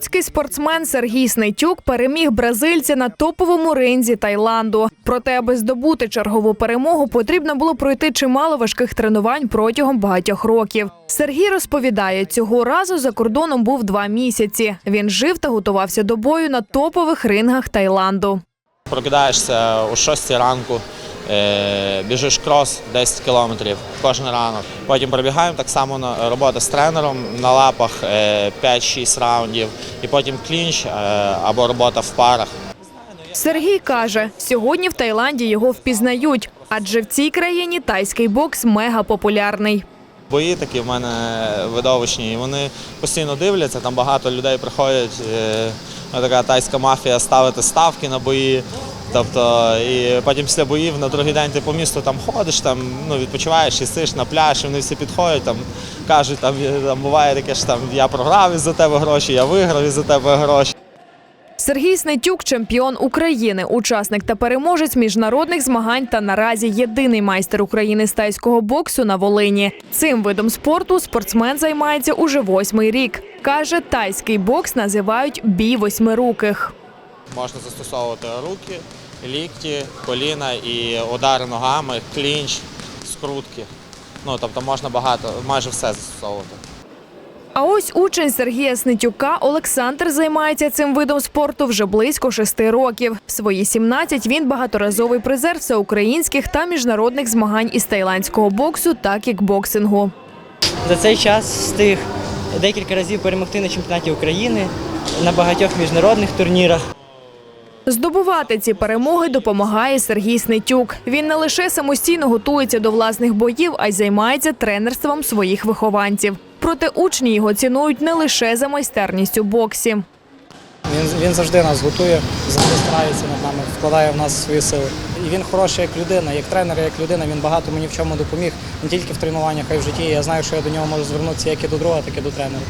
Луцький спортсмен Сергій Снитюк переміг бразильця на топовому ринзі Таїланду. Проте, аби здобути чергову перемогу, потрібно було пройти чимало важких тренувань протягом багатьох років. Сергій розповідає, цього разу за кордоном був два місяці. Він жив та готувався до бою на топових рингах Таїланду. Прокидаєшся о 6 ранку, біжиш крос 10 кілометрів кожен ранок. Потім пробігаємо так само робота з тренером на лапах е, 5-6 раундів, і потім клінч е, або робота в парах. Сергій каже, сьогодні в Таїланді його впізнають, адже в цій країні тайський бокс мега популярний. Бої такі в мене видовищні, і вони постійно дивляться. Там багато людей приходять. е, Така тайська мафія ставити ставки на бої. Тобто, і потім після боїв на другий день ти по місту там ходиш, там ну відпочиваєш, їсиш на пляж, і вони всі підходять, там кажуть, там, там буває таке, що там я програв із-за тебе гроші, я виграв із-за тебе гроші. Сергій Снитюк – чемпіон України, учасник та переможець міжнародних змагань та наразі єдиний майстер України з тайського боксу на Волині. Цим видом спорту спортсмен займається уже восьмий рік. Каже, тайський бокс називають бій восьмируких. Можна застосовувати руки, лікті, коліна і удари ногами, клінч, скрутки. Ну тобто можна багато, майже все застосовувати. А ось учень Сергія Снитюка Олександр займається цим видом спорту вже близько шести років. В свої 17 він багаторазовий призер всеукраїнських та міжнародних змагань із тайландського боксу та кікбоксингу. За цей час встиг декілька разів перемогти на чемпіонаті України на багатьох міжнародних турнірах. Здобувати ці перемоги допомагає Сергій Снитюк. Він не лише самостійно готується до власних боїв, а й займається тренерством своїх вихованців. Проте учні його цінують не лише за майстерність у боксі. Він, він завжди нас готує, завжди старається над нами, вкладає в нас свої сили. І він хороший як людина, як тренер, як людина. Він багато мені в чому допоміг, не тільки в тренуваннях, а й в житті. Я знаю, що я до нього можу звернутися як і до друга, так і до тренера.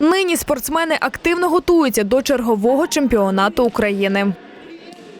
Нині спортсмени активно готуються до чергового чемпіонату України.